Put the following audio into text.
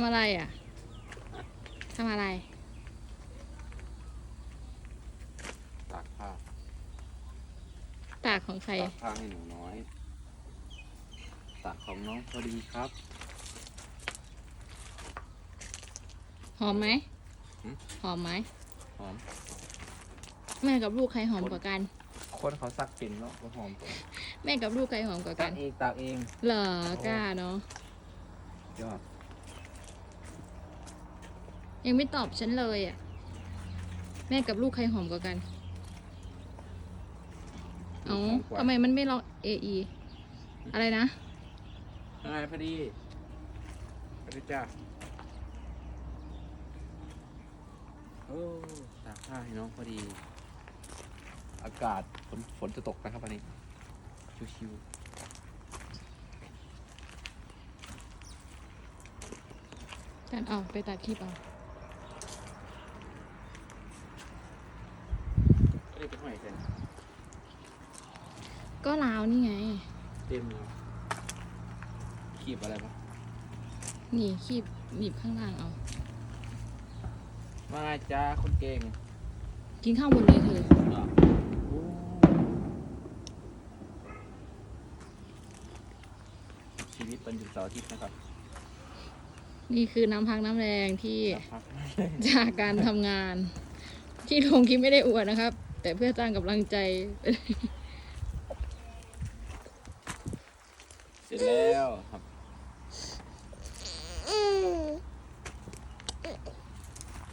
ำอะไรอะทำอะไร ตากผ้าตากของใครตากผ้าให้หนูน้อย ตากของน้องพอดีครับ หอมไหมหืม หอมไหมหอมแม่กับลูกใครหอมกว่ากัน คนเขาซักเป็นเนาะก็หอมแม่กับลูกใครหอมกว่าตากักนเองตากเองเหรอกล้าเนาะยอด ยังไม่ตอบฉันเลยอะ แม่กับลูกใครหอมกว่ากัน เอ้าหมกว่าทำไมมันไม่ล็อกเอไออะไรนะยังไงพอดีพอดีจ้าโอ้ตากผ้าให้น้องพอดี อากาศฝนฝนจะตกนะครับวันนี้ ชิวกันเอาไปตัดคลิปเอา ๆก็เลยเป็นหอยเต็ม ก็ลาวนี่ไง เต็มเลยขีบอะไรปะนี่คีบหนีบข้างล่างเอามาไงจ้าคนเก่งกินข้าวบนเลยเธอ อะโอ้ชีวิตเป็นหยุดเสาร์อาทิตย์นะครับนี่คือน้ำพักน้ำแรงที่พักจากการทำงาน ที่ลงคลิปไม่ได้อวดนะครับ แต่เพื่อสร้างกำลังใจ เสร็จแล้ว